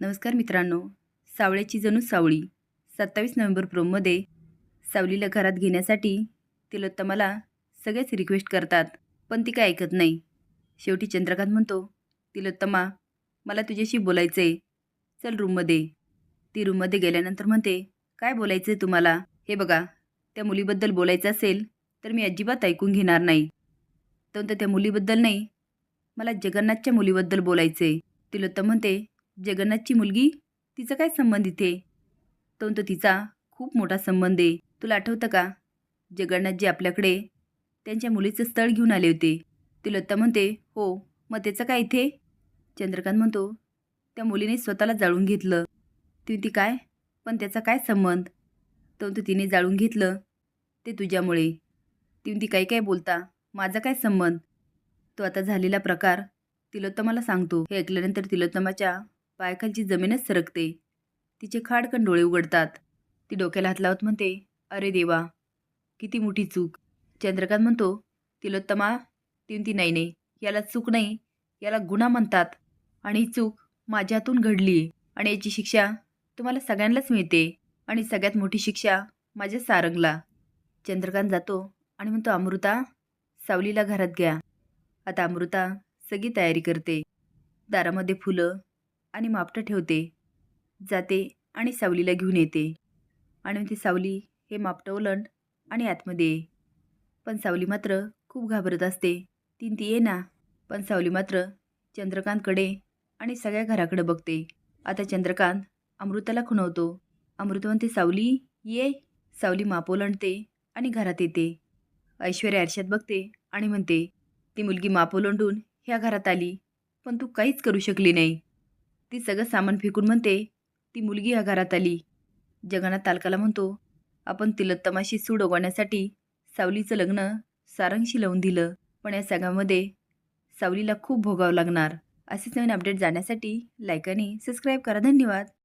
नमस्कार मित्रांनो सावळ्याची जणू सावळी सत्तावीस नोव्हेंबर प्रोममध्ये सावलीला घरात घेण्यासाठी तिलोत्तमाला सगळेच रिक्वेस्ट करतात पण ती काय ऐकत नाही. शेवटी चंद्रकांत म्हणतो तिलोत्तमा मला तुझ्याशी बोलायचं आहे चल रूममध्ये ती रूममध्ये गेल्यानंतर म्हणते काय बोलायचं आहे तुम्हाला? हे बघा त्या मुलीबद्दल बोलायचं असेल तर मी अजिबात ऐकून घेणार नाही. तर त्या मुलीबद्दल नाही मला जगन्नाथच्या मुलीबद्दल बोलायचं आहे तिलोत्तम म्हणते जगन्नाथची मुलगी तिचा काय संबंध इथे? तो तो तिचा खूप मोठा संबंध आहे. तुला आठवतं का? जगन्नाथजी आपल्याकडे त्यांच्या मुलीचं स्थळ घेऊन आले होते. तिलोत्तम म्हणते हो मग त्याचं काय इथे? चंद्रकांत म्हणतो त्या मुलीने स्वतःला जाळून घेतलं. ती ती काय? पण त्याचा काय संबंध? तो तो तिने जाळून घेतलं ते तुझ्यामुळे. ती ती काही काय बोलता माझा काय संबंध? तो आता झालेला प्रकार तिलोत्तमाला सांगतो. हे ऐकल्यानंतर तिलोत्तमाच्या पायखालची जमीनच सरकते. तिचे खाडकन डोळे उघडतात. ती डोक्याला हात लावत म्हणते अरे देवा किती मोठी चूक. चंद्रकांत म्हणतो तिलोत्तमा ती ती नाही नाही याला चूक नाही याला गुन्हा म्हणतात. आणि ही चूक माझ्या हातून घडली. आहे आणि याची शिक्षा तुम्हाला सगळ्यांनाच मिळते. आणि सगळ्यात मोठी शिक्षा माझ्या सारंगला. चंद्रकांत जातो आणि म्हणतो अमृता सावलीला घरात घ्या. आता अमृता सगळी तयारी करते. दारामध्ये फुलं आणि मापटं ठेवते. जाते आणि सावलीला घेऊन येते. आणि ती सावली हे मापटं ओलंड आणि आतमध्ये ये. पण सावली मात्र खूप घाबरत असते. तीन ती ये ना. पण सावली मात्र चंद्रकांतकडे आणि सगळ्या घराकडे बघते. आता चंद्रकांत अमृताला खुणवतो. अमृत म्हणते सावली ये. सावली माप ओलांडते आणि घरात येते. ऐश्वर्या आरशात बघते आणि म्हणते ती मुलगी माप ओलांडून ह्या घरात आली पण तू काहीच करू शकली नाही. ती सगळं सामान फेकून म्हणते ती मुलगी या घरात आली. जगन्नाथ तालकाला म्हणतो आपण तिलोत्तमाशी सूड उगवण्यासाठी सावलीचं लग्न सारंगशी लावून दिलं पण या सगळ्यामध्ये सावलीला खूप भोगावं लागणार. असेच नवीन अपडेट जाण्यासाठी लाईक आणि सबस्क्राईब करा. धन्यवाद.